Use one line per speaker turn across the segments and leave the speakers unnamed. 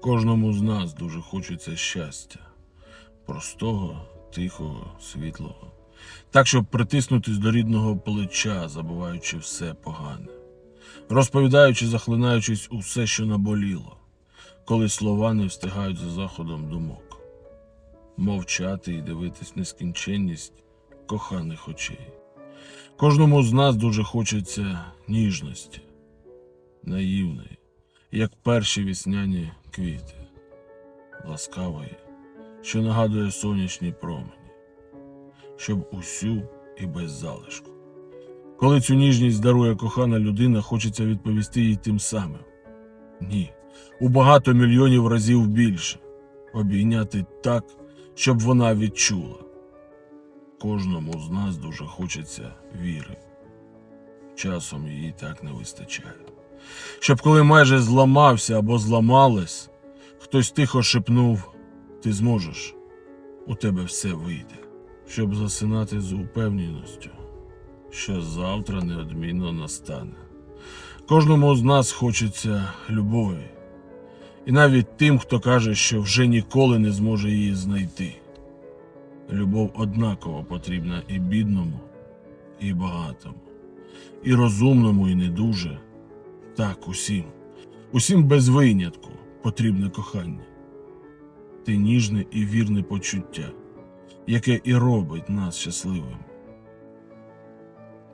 Кожному з нас дуже хочеться щастя, простого, тихого, світлого. Так, щоб притиснутись до рідного плеча, забуваючи все погане, розповідаючи, захлинаючись у все, що наболіло, коли слова не встигають за заходом думок, мовчати і дивитись нескінченність коханих очей. Кожному з нас дуже хочеться ніжності, наївної, як перші вісняні квіти, ласкавої, що нагадує сонячні промені, щоб усю і без залишку. Коли цю ніжність дарує кохана людина, хочеться відповісти їй тим самим. Ні, у багато мільйонів разів більше. Обійняти так, щоб вона відчула. Кожному з нас дуже хочеться віри. Часом її так не вистачає. Щоб коли майже зламався або зламалась, хтось тихо шепнув: Ти зможеш, у тебе все вийде. Щоб засинати з упевненістю, що завтра неодмінно настане. Кожному з нас хочеться любові, і навіть тим, хто каже, що вже ніколи не зможе її знайти. Любов однаково потрібна і бідному, і багатому, і розумному, і не дуже. Так, усім, усім без винятку потрібне кохання. Ти ніжне і вірне почуття, яке і робить нас щасливим.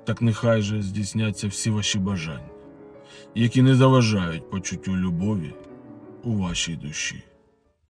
Так нехай же здійсняться всі ваші бажання, які не заважають почуттю любові у вашій душі.